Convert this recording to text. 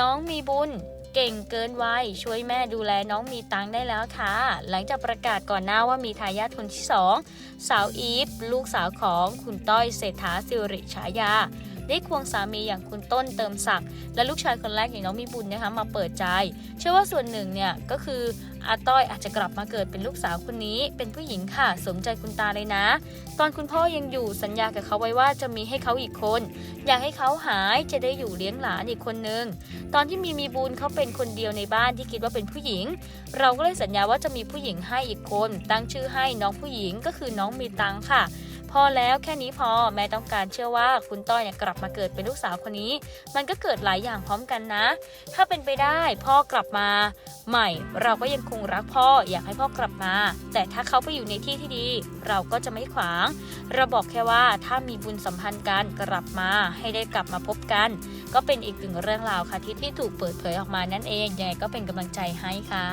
น้องมีบุญเก่งเกินวัยช่วยแม่ดูแลน้องมีตังได้แล้วค่ะ หลังจากประกาศก่อนหน้าว่ามีทายาทคนที่สองสาวอีฟ ลูกสาวของคุณต้อยเศรษฐาสิริฉายา ได้ควงสามีอย่างคุณต้นเติมศักดิ์และลูกชายคนแรกอย่างน้องมีบุญนะคะมาเปิดใจ เชื่อว่าส่วนหนึ่งเนี่ยก็คืออาต้อยอาจจะกลับมาเกิดเป็นลูกสาวคนนี้ เป็นผู้หญิงค่ะ สมใจคุณตาเลยนะ ตอนคุณพ่อยังอยู่สัญญากับเขาไว้ว่าจะมีให้เขาอีกคน อยากให้เขาหายจะได้อยู่เลี้ยงหลานอีกคนนึง ตอนที่มีมีบุญเขาเป็นคนเดียวในบ้านที่คิดว่าเป็นผู้หญิง เราก็เลยสัญญาว่าจะมีผู้หญิงให้อีกคน ตั้งชื่อให้น้องผู้หญิงก็คือน้องมีตังค่ะ พอแล้วแค่นี้พอแม่ต้องการเชื่อว่าคุณต้อยเนี่ยกลับมาเกิดเป็นลูกสาวคนนี้ มันก็เกิดหลายอย่างพร้อมกันนะ ถ้าเป็นไปได้พ่อกลับมา ใหม่เราก็ยังคงรักพ่ออยากให้พ่อกลับมา แต่ถ้าเขาไปอยู่ในที่ที่ดี เราก็จะไม่ขวาง เราบอกแค่ว่าถ้ามีบุญสัมพันธ์กันกลับมาให้ได้กลับมาพบกัน ก็เป็นอีกหนึ่งเรื่องราวค่ะที่ที่ถูกเปิดเผยออกมานั่นเองยังไงก็เป็นกำลังใจให้ค่ะ